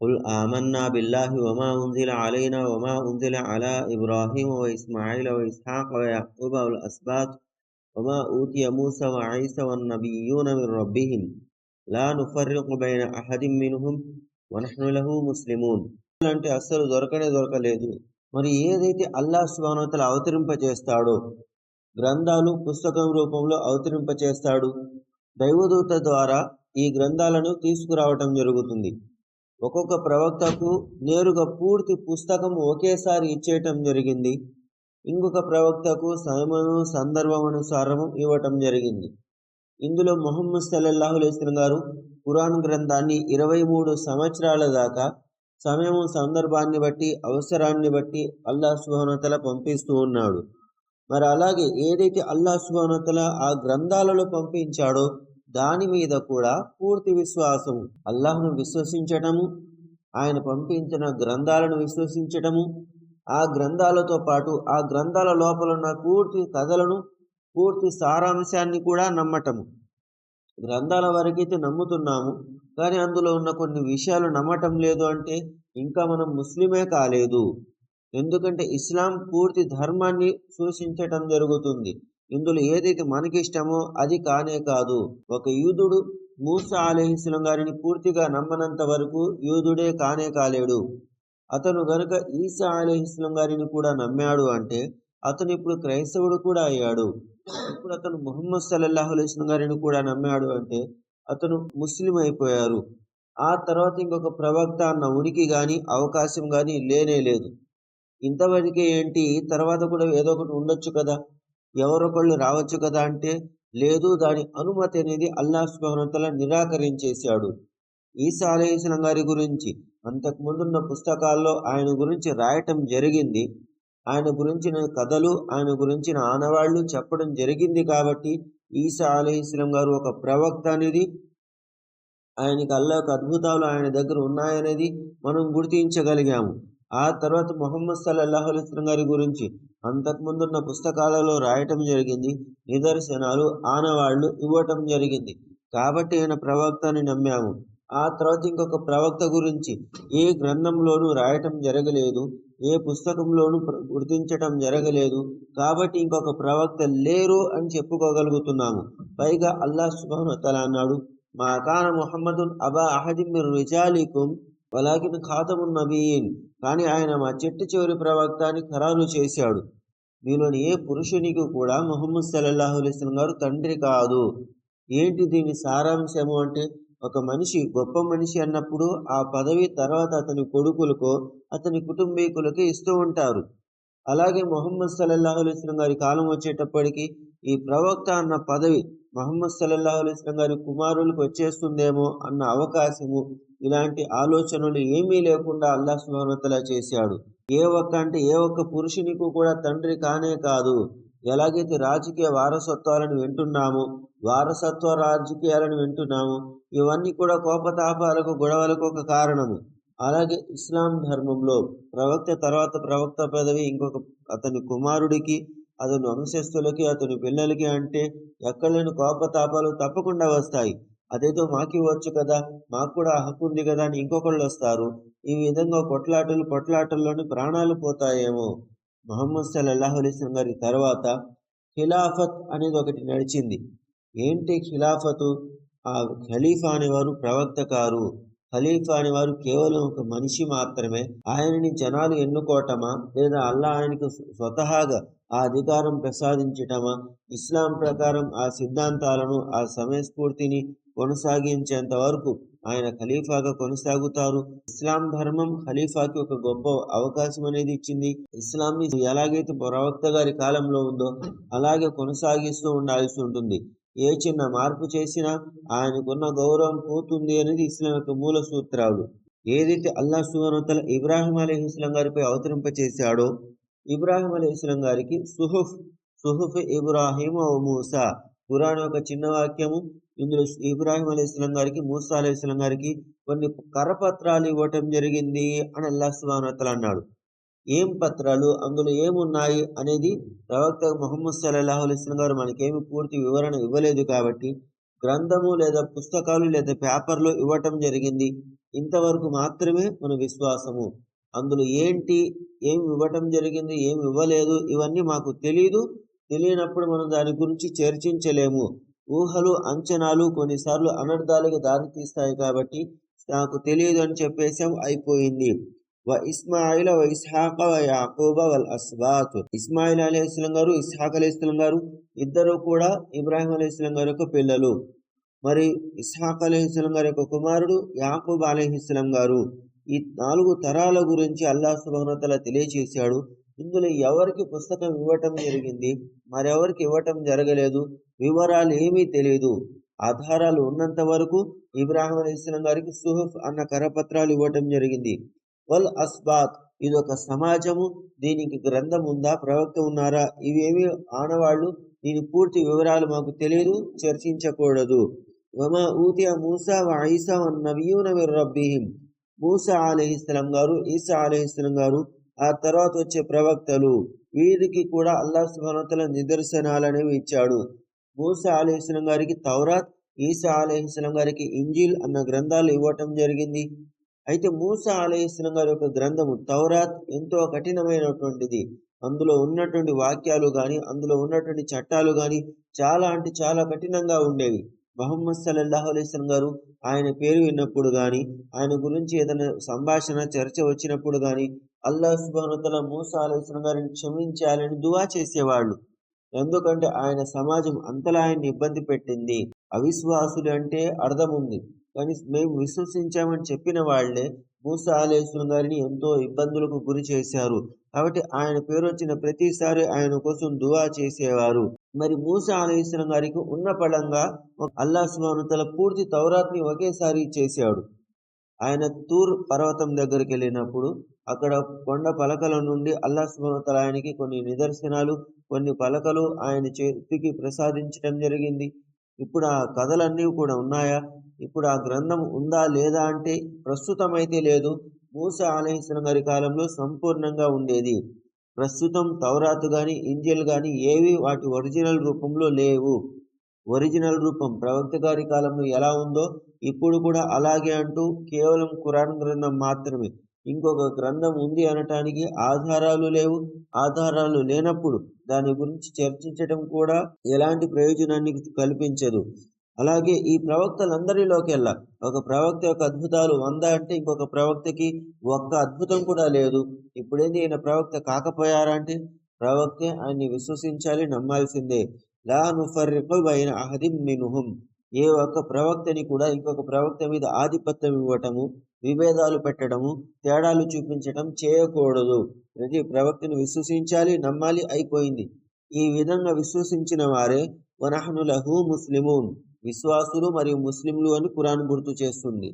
قل آمنا بالله وما أنزل علينا وما أنزل على إبراهيم وإسماعيل وإسحاق ويعقوب والأسباط وما أوتي موسى وعيسى والنبيون من ربهم لا نفرق بين أحد منهم ونحن له مسلمون అంటే అస్సలు దొరకనే దొరకలేదు మరి ఏదైతే అల్లా సుబానతలు అవతరింపచేస్తాడో గ్రంథాలు పుస్తకం రూపంలో అవతరింపచేస్తాడు దైవదూత ద్వారా ఈ గ్రంథాలను తీసుకురావటం జరుగుతుంది ఒక్కొక్క ప్రవక్తకు నేరుగా పూర్తి పుస్తకం ఒకేసారి ఇచ్చేయటం జరిగింది. ఇంకొక ప్రవక్తకు సమయము సందర్భమనుసారము ఇవ్వటం జరిగింది. ఇందులో మొహమ్మద్ సల్లల్లాహు గారు ఖురాన్ గ్రంథాన్ని ఇరవై మూడు సంవత్సరాల దాకా సమయము సందర్భాన్ని బట్టి అవసరాన్ని బట్టి అల్లా సుహానతల పంపిస్తూ ఉన్నాడు. మరి అలాగే ఏదైతే అల్లా సుహానతల ఆ గ్రంథాలలో పంపించాడో దాని మీద కూడా పూర్తి విశ్వాసం. అల్లాహ్ను విశ్వసించటము ఆయన పంపించిన గ్రంథాలను విశ్వసించటము ఆ గ్రంథాలతో పాటు ఆ గ్రంథాల లోపల ఉన్న పూర్తి కథలను పూర్తి సారాంశాన్ని కూడా నమ్మటము. గ్రంథాల వరకైతే నమ్ముతున్నాము కానీ అందులో ఉన్న కొన్ని విషయాలు నమ్మటం లేదు అంటే ఇంకా మనం ముస్లిమే కాలేదు. ఎందుకంటే ఇస్లాం పూర్తి ధర్మాన్ని సూచించటం జరుగుతుంది. ఇందులో ఏదైతే మనకిష్టమో అది కానే కాదు. ఒక యూదుడు మూసా అలీహిస్లం గారిని పూర్తిగా నమ్మనంత వరకు యూదుడే కానే కాలేడు. అతను గనుక ఈసా అలీహిస్లం గారిని కూడా నమ్మాడు అంటే అతను ఇప్పుడు క్రైస్తవుడు కూడా అయ్యాడు. ఇప్పుడు అతను ముహమ్మద్ సల్లల్లాహు అలైస్లం గారిని కూడా నమ్మాడు అంటే అతను ముస్లిం అయిపోయారు. ఆ తర్వాత ఇంకొక ప్రవక్త అన్న ఉనికి కానీ అవకాశం కానీ లేనే లేదు. ఇంతవరకే ఏంటి? తర్వాత కూడా ఏదో ఒకటి ఉండొచ్చు కదా? ఎవరొకళ్ళు రావచ్చు కదా అంటే లేదు దాని అనుమతి అనేది అల్లా స్మహనతల నిరాకరించేశాడు. ఈసా అలహిస్లం గారి గురించి అంతకుముందున్న పుస్తకాల్లో ఆయన గురించి రాయటం జరిగింది. ఆయన గురించిన కథలు ఆయన గురించిన ఆనవాళ్ళు చెప్పడం జరిగింది కాబట్టి ఈసా అలహిస్లం గారు ఒక ప్రవక్త అనేది ఆయనకి అల్లాహ్ అద్భుతాలు ఆయన దగ్గర ఉన్నాయనేది మనం గుర్తించగలిగాము. ఆ తర్వాత మొహమ్మద్ సల్లల్లాహు అలైస్లం గారి గురించి అంతకుముందున్న పుస్తకాలలో రాయటం జరిగింది నిదర్శనాలు ఆనవాళ్ళు ఇవ్వటం జరిగింది. కాబట్టి ఆయన ప్రవక్తని నమ్మాము. ఆ తర్వాత ఇంకొక ప్రవక్త గురించి ఏ గ్రంథంలోనూ రాయటం జరగలేదు ఏ పుస్తకంలోనూ గుర్తించటం జరగలేదు. కాబట్టి ఇంకొక ప్రవక్త లేరు అని చెప్పుకోగలుగుతున్నాము. పైగా అల్లాహ్ సుబాన్ తల అన్నాడు మా కాన మొహమ్మదున్ అబా అహదిం రిజాలికుం వలాకిన్ ఖాతమున్ నబీన్. కానీ ఆయన మా చెట్టు చివరి ప్రవక్త అని ఖరారు చేశాడు. మీలోని ఏ పురుషునికి కూడా మొహమ్మద్ సల్లల్లాహు అలైస్లం గారు తండ్రి కాదు. ఏంటి దీని సారాంశము అంటే ఒక మనిషి గొప్ప మనిషి అన్నప్పుడు ఆ పదవి తర్వాత అతని కొడుకులకో అతని కుటుంబీకులకి ఇస్తూ ఉంటారు. అలాగే మొహమ్మద్ సల్లల్లాహు అలైస్లం గారి కాలం వచ్చేటప్పటికి ఈ ప్రవక్త అన్న పదవి మహమ్మద్ సల్లల్లాహు అలైస్లం గారి కుమారులకు వచ్చేస్తుందేమో అన్న అవకాశము ఇలాంటి ఆలోచనలు ఏమీ లేకుండా అల్లా సుభానతల చేశాడు. ఏ ఒక్క అంటే ఏ ఒక్క పురుషునికి కూడా తండ్రి కానే కాదు. ఎలాగైతే రాజకీయ వారసత్వాలను వింటున్నాము వారసత్వ రాజకీయాలను వింటున్నాము ఇవన్నీ కూడా కోపతాపాలకు గొడవలకు ఒక కారణము. అలాగే ఇస్లాం ధర్మంలో ప్రవక్త తర్వాత ప్రవక్త పదవి ఇంకొక అతని కుమారుడికి అతని వంశస్థులకి అతని పిల్లలకి అంటే ఎక్కడలేని కోపతాపాలు తప్పకుండా వస్తాయి. అదేదో మాకు ఇవ్వచ్చు కదా మాకు కూడా హక్కు ఉంది కదా అని ఇంకొకళ్ళు వస్తారు ఈ విధంగా కొట్లాటలు కొట్లాటల్లోని ప్రాణాలు పోతాయేమో. మొహమ్మద్ సల్లల్లాహు అలైస్లం గారి తర్వాత ఖిలాఫత్ అనేది ఒకటి నడిచింది. ఏంటి ఖిలాఫతు? ఆ ఖలీఫా అనేవారు ప్రవక్త కారు ఖలీఫా అనేవారు కేవలం ఒక మనిషి మాత్రమే. ఆయనని జనాలు ఎన్నుకోవటమా? లేదా అల్లా ఆయనకు స్వతహాగా ఆ అధికారం ప్రసాదించటమా? ఇస్లాం ప్రకారం ఆ సిద్ధాంతాలను ఆ సమయస్ఫూర్తిని కొనసాగించేంత వరకు ఆయన ఖలీఫాగా కొనసాగుతారు. ఇస్లాం ధర్మం ఖలీఫాకి ఒక గొప్ప అవకాశం అనేది ఇచ్చింది. ఇస్లాం ఎలాగైతే ప్రవక్త గారి కాలంలో ఉందో అలాగే కొనసాగిస్తూ ఉండాల్సి ఉంటుంది. ఏ చిన్న మార్పు చేసినా ఆయనకున్న గౌరవం పోతుంది అనేది ఇస్లాం యొక్క మూల సూత్రాలు. ఏదైతే అల్లా సువనతల ఇబ్రాహిం అలీ ఇస్లాం గారిపై అవతరింపచేశాడో ఇబ్రాహిం అలీ ఇస్లాం గారికి సుహుఫ్ సుహుఫ్ ఇబ్రాహిం ఓ మూసా. ఖురాన్ యొక్క చిన్న వాక్యము ఇందులో ఇబ్రాహిం అలీస్లం గారికి మూసా అలీస్లం ఇస్లాం గారికి కొన్ని కరపత్రాలు ఇవ్వటం జరిగింది అని అల్లా సుబానతలు అన్నాడు. ఏం పత్రాలు? అందులో ఏమున్నాయి? అనేది ప్రవక్త మొహమ్మద్ సల్లాహు అలీస్లం గారు మనకేమి పూర్తి వివరణ ఇవ్వలేదు కాబట్టి గ్రంథము లేదా పుస్తకాలు లేదా పేపర్లు ఇవ్వటం జరిగింది. ఇంతవరకు మాత్రమే మన విశ్వాసము. అందులో ఏంటి? ఏమి ఇవ్వటం జరిగింది? ఏమి ఇవ్వలేదు? ఇవన్నీ మాకు తెలియదు తెలియనప్పుడు మనం దాని గురించి చర్చించలేము. ఊహలు అంచనాలు కొన్నిసార్లు అనర్థాలకు దారితీస్తాయి కాబట్టి నాకు తెలియదు అని చెప్పేసాం అయిపోయింది. వ ఇస్మాయిల వ ఇస్హాక వ యాకూబ వల్ అస్బాత్ ఇస్మాయిల్ అలీస్లం గారు ఇస్హాక్ అలీస్లం గారు ఇద్దరు కూడా ఇబ్రాహిం అలీస్లం గారి యొక్క పిల్లలు. మరి ఇస్హాక్ అలీస్లం గారి యొక్క కుమారుడు యాకూబ్ అలీహిస్లం గారు. ఈ నాలుగు తరాల గురించి అల్లా సుభానతల తెలియచేశాడు. ఇందులో ఎవరికి పుస్తకం ఇవ్వటం జరిగింది? మరెవరికి ఇవ్వటం జరగలేదు? వివరాలు ఏమీ తెలియదు ఆధారాలు ఉన్నంత వరకు ఇబ్రాహిం అలీస్లం గారికి సుహఫ్ అన్న కరపత్రాలు ఇవ్వటం జరిగింది. వల్ అస్బాత్ ఇది ఒక సమాజము దీనికి గ్రంథం ఉందా ప్రవక్త ఉన్నారా ఇవేమి ఆనవాళ్ళు దీని పూర్తి వివరాలు మాకు తెలియదు చర్చించకూడదు. వమా ఊతియా మూసా ఈసా నవీన నబియూన రబ్బిహిం. మూసా అలీహిస్లం గారు ఈసా అలీహిస్లం గారు ఆ తర్వాత వచ్చే ప్రవక్తలు వీరికి కూడా అల్లా సుభానతల నిదర్శనాలనేవి ఇచ్చాడు. మూసా అలీహిస్లం గారికి తౌరాత్ ఈసా అలీహిస్లం గారికి ఇంజిల్ అన్న గ్రంథాలు ఇవ్వటం జరిగింది. అయితే మూసా అలీహిస్లం గారి యొక్క గ్రంథము తౌరాత్ ఎంతో కఠినమైనటువంటిది. అందులో ఉన్నటువంటి వాక్యాలు కానీ అందులో ఉన్నటువంటి చట్టాలు కానీ చాలా అంటే చాలా కఠినంగా ఉండేవి. మహమ్మద్ సల్లల్లాహు అలైస్లం గారు ఆయన పేరు విన్నప్పుడు కానీ ఆయన గురించి ఏదైనా సంభాషణ చర్చ వచ్చినప్పుడు కానీ అల్లా సుబానుతల మూసా అలైస్లం గారిని క్షమించాలని దువా చేసేవాళ్ళు. ఎందుకంటే ఆయన సమాజం అంతలా ఆయన్ని ఇబ్బంది పెట్టింది. అవిశ్వాసులు అంటే అర్థం ఉంది కానీ మేము విశ్వసించామని చెప్పిన వాళ్ళే మూసా అలేస్లం గారిని ఎంతో ఇబ్బందులకు గురి చేశారు. కాబట్టి ఆయన పేరు వచ్చిన ప్రతిసారి ఆయన కోసం దువా చేసేవారు. మరి మూసా అలేస్లం గారికి ఉన్న పడంగా అల్లా సుబానుతల పూర్తి తౌరాత్ని ఒకేసారి చేశాడు. ఆయన తూర్ పర్వతం దగ్గరికి వెళ్ళినప్పుడు అక్కడ కొండ పలకల నుండి అల్లా సుబానుతల కొన్ని నిదర్శనాలు కొన్ని పలకలు ఆయన చేతికి ప్రసాదించడం జరిగింది. ఇప్పుడు ఆ కథలన్నీ కూడా ఉన్నాయా? ఇప్పుడు ఆ గ్రంథం ఉందా లేదా అంటే ప్రస్తుతం అయితే లేదు. మూస ఆలహించిన గారి కాలంలో సంపూర్ణంగా ఉండేది. ప్రస్తుతం తౌరాతు కానీ ఇంజిల్ కానీ ఏవి వాటి ఒరిజినల్ రూపంలో లేవు. ఒరిజినల్ రూపం ప్రవక్త గారి కాలంలో ఎలా ఉందో ఇప్పుడు కూడా అలాగే అంటూ కేవలం కురాన్ గ్రంథం మాత్రమే. ఇంకొక గ్రంథం ఉంది అనటానికి ఆధారాలు లేవు. ఆధారాలు లేనప్పుడు దాని గురించి చర్చించడం కూడా ఎలాంటి ప్రయోజనాన్ని కల్పించదు. అలాగే ఈ ప్రవక్తలందరిలోకెల్లా ఒక ప్రవక్త యొక్క అద్భుతాలు వంద అంటే ఇంకొక ప్రవక్తకి ఒక్క అద్భుతం కూడా లేదు. ఇప్పుడేంది ఈయన ప్రవక్త కాకపోయారంటే ప్రవక్తే ఆయన్ని విశ్వసించాలి నమ్మాల్సిందే. లా నుఫర్రికు బైన అహదిం మినుహుం. ఏ ఒక్క ప్రవక్తని కూడా ఇంకొక ప్రవక్త మీద ఆధిపత్యం ఇవ్వటము విభేదాలు పెట్టడము తేడాలు చూపించటం చేయకూడదు. ప్రతి ప్రవక్తను విశ్వసించాలి నమ్మాలి అయిపోయింది. ఈ విధంగా విశ్వసించిన వారే వనహనులహు ముస్లిమూన్ విశ్వాసులు మరియు ముస్లింలు అని కురాన్ గుర్తు చేస్తుంది.